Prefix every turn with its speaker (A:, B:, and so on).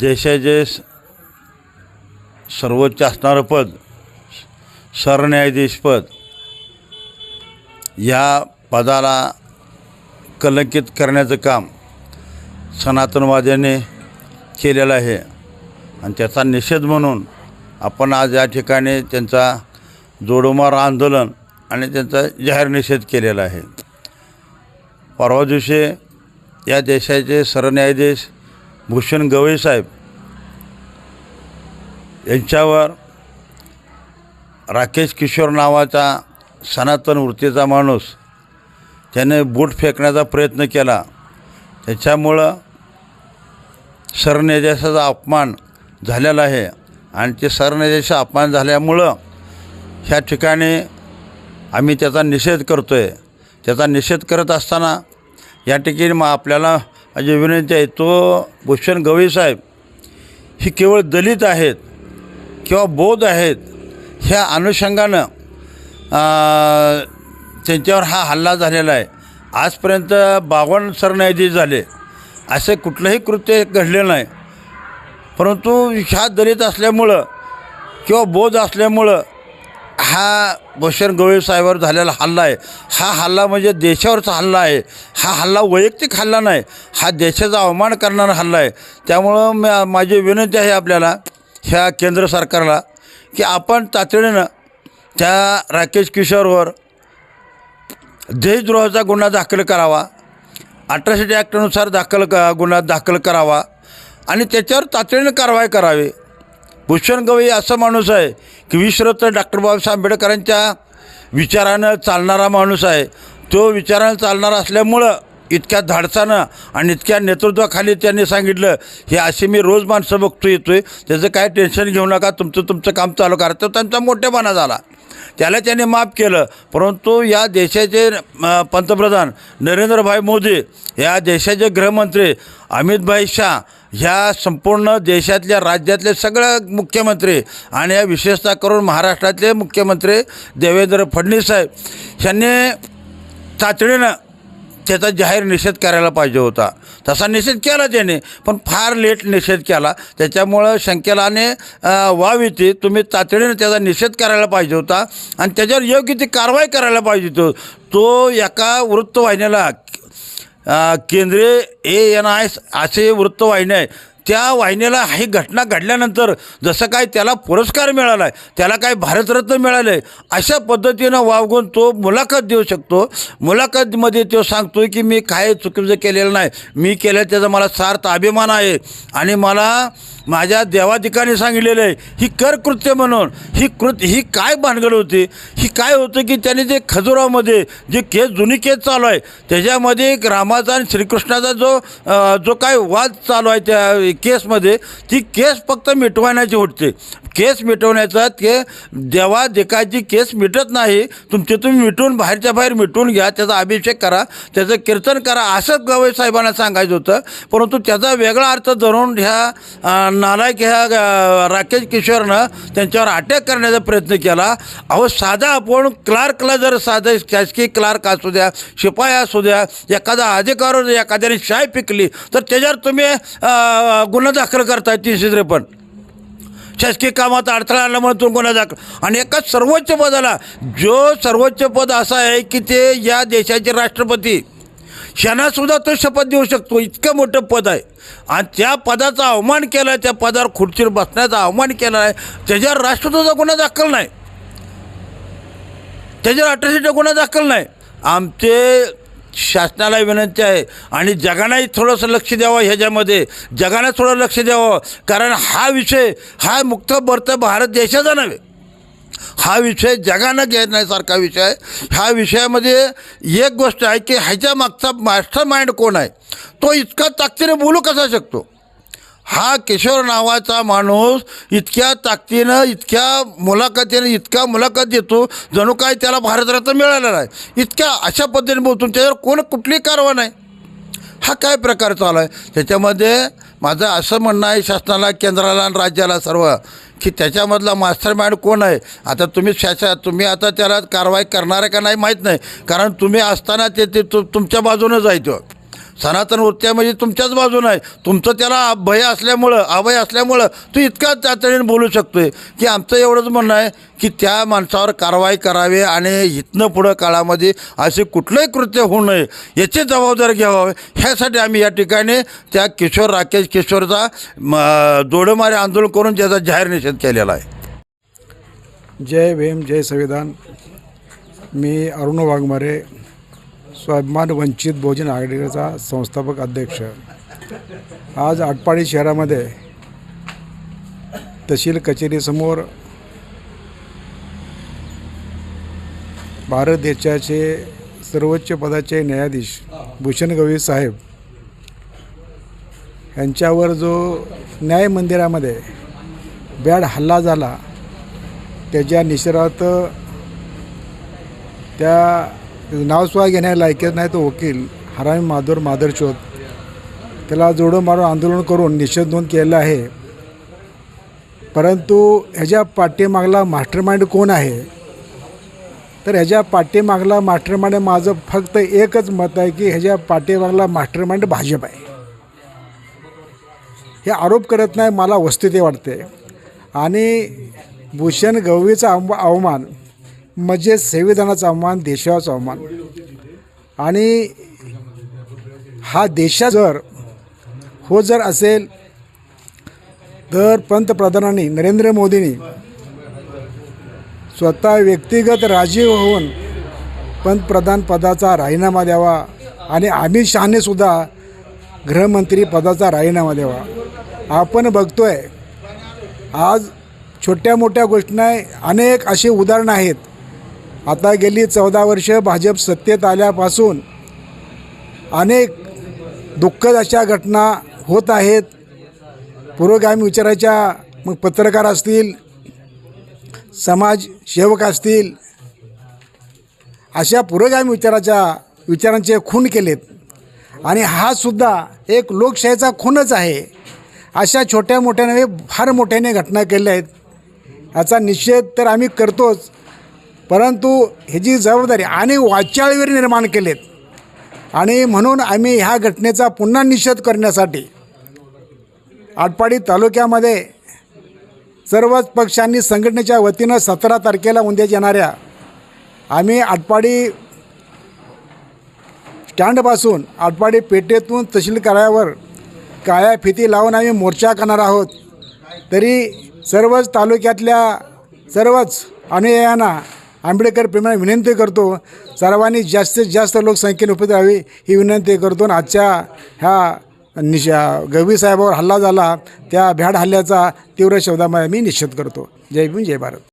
A: देशाचे स- सर्वोच्च असणारं पद सरन्यायाधीशपद या पदाला कलंकित करण्याचं काम सनातनवाद्याने केलेलं आहे. आणि त्याचा निषेध म्हणून आपण आज या ठिकाणी त्यांचा जोडोमार आंदोलन आणि त्यांचा जाहीर निषेध केलेला आहे. परवा दिवशी या देशाचे सरन्यायाधीश भूषण गवई साहेब यांच्यावर राकेश किशोर नावाचा सनातन वृत्तीचा माणूस त्याने बूट फेकण्याचा प्रयत्न केला. त्याच्यामुळं सरन्यायाधीशाचा अपमान झालेला आहे आणि ते सरन्यायाधीशा अपमान झाल्यामुळं ह्या ठिकाणी आम्ही त्याचा निषेध करतो आहे त्याचा निषेध करत असताना या ठिकाणी मग आपल्याला माझी विनंती आहे तो भूषण गवई साहेब ही केवळ दलित आहेत किंवा बौद्ध आहेत ह्या अनुषंगानं त्यांच्यावर हा हल्ला झालेला आहे. आजपर्यंत बावन्न सरन्यायाधीश झाले. असे कुठलंही कृत्य घडले नाही. परंतु ह्या दलित असल्यामुळं किंवा बौद्ध असल्यामुळं हा भूषण गवळी साहेबावर झालेला हल्ला आहे. हा हल्ला म्हणजे देशावरचा हल्ला आहे. हा हल्ला वैयक्तिक हल्ला नाही. हा देशाचा अवमान करणारा हल्ला आहे. त्यामुळं म माझी विनंती आहे आपल्याला ह्या केंद्र सरकारला की आपण तातडीनं त्या राकेश किशोरवर देशद्रोहाचा गुन्हा दाखल करावा. अठराशे ॲक्टनुसार दाखल क गुन्हा दाखल करावा. आणि त्याच्यावर तातडीनं कारवाई करावी. भूषण गवई असा माणूस आहे की विश्वरत्न डॉक्टर बाबासाहेब आंबेडकरांच्या विचारानं चालणारा माणूस आहे. तो विचारानं चालणारा असल्यामुळं इतक्या धाडसानं आणि इतक्या नेतृत्वाखाली त्यांनी सांगितलं हे असे मी रोज माणसं बघतो येतो आहे त्याचं काय टेन्शन घेऊ नका. तुमचं तुमचं काम चालू करा. तर त्यांचा मोठेपणा झाला. त्याला त्याने माफ केलं. परंतु या देशाचे पंतप्रधान नरेंद्रभाई मोदी या देशाचे गृहमंत्री अमितभाई शाह ह्या संपूर्ण देशातल्या राज्यातले सगळे मुख्यमंत्री आणि या विशेषतः करून महाराष्ट्रातले मुख्यमंत्री देवेंद्र फडणवीस साहेब ह्यांनी तातडीनं त्याचा जाहीर निषेध करायला पाहिजे होता. तसा निषेध केला त्याने पण फार लेट निषेध केला. त्याच्यामुळं शंकेलाने वाव येते तुम्ही तातडीनं त्याचा निषेध करायला पाहिजे होता आणि त्याच्यावर योग्य ती कारवाई करायला पाहिजे होतो. तो एका वृत्तवाहिनीला केंद्रीय ए एन आय असे वृत्तवाहिनी आहे. त्या वाहिनीला ही घटना घडल्यानंतर जसं काय त्याला पुरस्कार मिळाला आहे त्याला काय भारतरत्न मिळालं आहे अशा पद्धतीनं वावगून तो मुलाखत देऊ शकतो. मुलाखतमध्ये तो सांगतो की मी काय चुकीचं केलेलं नाही. मी केलं त्याचा मला सार्थ अभिमान आहे. आणि मला माझ्या देवाधिकाने सांगितलेलं आहे ही कर कृत्य म्हणून ही कृत ही काय भानगड होती? ही काय होतं की त्याने जे खजुरामध्ये जे केस जुनी केस चालू आहे त्याच्यामध्ये एक रामाचा आणि श्रीकृष्णाचा जो जो काय वाद चालू आहे त्या केसमध्ये ती केस फक्त मिटवण्याची होते. केस मिटवण्याचा ते देवाधिकाची केस मिटत नाही. तुमचे तुम्ही मिटून बाहेरच्या बाहेर मिटून घ्या त्याचा अभिषेक करा त्याचं कीर्तन करा असंच गवई साहेबांना सांगायचं होतं. परंतु त्याचा वेगळा अर्थ धरून ह्या नालायक ह्या राकेश किशोरनं त्यांच्यावर अटॅक करण्याचा प्रयत्न केला. अहो साधा आपण क्लार्कला जर साधं शासकीय क्लार्क असू द्या शिपाई असू द्या एखादा अधिकाऱ्यावर एखाद्याने शाय पिकली तर त्याच्यावर तुम्ही गुन्हा दाखल करताय तीनशे पण. शासकीय कामात अडथळा आल्यामुळे तो गुन्हा दाखल. आणि एका सर्वोच्च पदाला जो सर्वोच्च पद असा आहे की ते या देशाचे राष्ट्रपती. क्षणासुद्धा तो शपथ देऊ शकतो. इतकं मोठं पद आहे. आणि त्या पदाचा अवमान केला आहे त्या पदावर खुर्चीवर बसण्याचा अवमान केला आहे त्याच्यावर राष्ट्रपतीचा गुन्हा दाखल नाही. त्याच्यावर अठराशे गुन्हा दाखल नाही. आमचे शासनाला विनंती आहे आणि जगालाही थोडंसं लक्ष द्यावं ह्याच्यामध्ये. जगाला थोडं लक्ष द्यावं. कारण हा विषय हा मुक्त भरत भारत देशाचा नव्हे. हा विषय जगानं घेण्यासारखा विषय. आहे ह्या विषयामध्ये एक गोष्ट आहे की ह्याच्या मागचा मास्टर माइंड कोण आहे? तो इतका ताकदीने बोलू कसा शकतो? हा किशोर नावाचा माणूस इतक्या ताकदीनं इतक्या मुलाखतीनं इतका मुलाखत देतो जणू काय त्याला भारतरत्न मिळालं नाही. इतक्या अशा पद्धतीने बोलतो त्याच्यावर कोण कुठली कारवा नाही. हा काय प्रकार चालू आहे? त्याच्यामध्ये माझं असं म्हणणं आहे शासनाला केंद्राला आणि राज्याला सर्व की त्याच्यामधला मास्टर माइंड कोण आहे? आता तुम्ही शासन तुम्ही आता त्याला कारवाई करणार आहे का नाही माहीत नाही. कारण तुम्ही असताना ते ते तु तुमच्या बाजूनं जायचं सनातन वृत्त्या म्हणजे तुमच्याच बाजूनं आहे. तुमचं त्याला भय असल्यामुळं अभय असल्यामुळं तो इतका तातडीनं बोलू शकतो आहे की आमचं एवढंच म्हणणं आहे की त्या माणसावर कारवाई करावी आणि इथनं पुढं काळामध्ये असे कुठलंही कृत्य होऊ नये याची जबाबदारी घ्यावं. ह्यासाठी आम्ही या ठिकाणी त्या किशोर राकेश किशोरचा म, आंदोलन करून त्याचा जाहीर निषेध केलेला आहे.
B: जय भीम जय संविधान. मी अरुण वाघमारे स्वाभिमान वंचित बहुजन आघाडीचा संस्थापक अध्यक्ष. आज आटपाडी शहरामध्ये तहसील कचेरीसमोर भारत देशाचे सर्वोच्च पदाचे न्यायाधीश भूषण गवई साहेब यांच्यावर जो न्याय मंदिरामध्ये बॅड हल्ला झाला त्याच्या निषेधार्थ त्या नावसुद्धा घेण्याला ऐकत नाही तो वकील हरामी माधुर माधरचोत त्याला जोडं मारून आंदोलन करून निषेध नोंद केलेला आहे. परंतु ह्याच्या पाठीमागला मास्टरमाइंड कोण आहे? तर ह्याच्या पाठीमागला मास्टरमाइंड माझं फक्त एकच मत आहे की ह्याच्या पाठीमागला मास्टरमाइंड भाजप आहे. हे आरोप करत नाही मला वस्तुते वाटते. आणि भूषण गवळीचा अव अवमान म्हणजे संविधानाचा अवमान देशाचा अवमान. आणि हा देशा जर हो जर असेल तर पंतप्रधानांनी नरेंद्र मोदींनी स्वतः व्यक्तिगत राजीव होऊन पंतप्रधान पदाचा राजीनामा द्यावा आणि अमित शहाने सुद्धा गृहमंत्री पदाचा राजीनामा द्यावा. आपण बघतोय आज छोट्या मोठ्या गोष्टींना अनेक अशी उदाहरणं आहेत. आता गेली चौदा वर्ष भाजप सत्तेत आल्यापासून अनेक दुःखद अशा घटना होत आहेत. पुरोगामी विचाराच्या मग पत्रकार असतील समाजसेवक असतील अशा पुरोगामी विचाराच्या विचारांचे खून केलेत. आणि हा सुद्धा एक लोकशाहीचा खूनच आहे. अशा छोट्या मोठ्या नव्हे फार मोठ्याने घटना केल्या आहेत. याचा निषेध तर आम्ही करतोच. परंतु ह्याची जबाबदारी आणि वाचाळवीर निर्माण केलेत आणि म्हणून आम्ही ह्या घटनेचा पुन्हा निषेध करण्यासाठी आटपाडी तालुक्यामध्ये सर्वच पक्षांनी संघटनेच्या वतीनं सतरा तारखेला उद्या येणाऱ्या आम्ही आटपाडी स्टँडपासून आटपाडी पेठेतून तहसील कार्यालयावर काळ्या फिती लावून आम्ही मोर्चा करणार आहोत. तरी सर्वच तालुक्यातल्या सर्वच अनुयायांना आंबेडकर प्रेमाने विनंती करतो. सर्वांनी जास्तीत जास्त लोकसंख्येने उपस्थित राहावी ही विनंती करतो. आणि आजच्या ह्या निशा गवी साहेबावर हल्ला झाला त्या भ्याड हल्ल्याचा तीव्र शब्दामध्ये मी निषेध करतो. जय भीम जय भारत.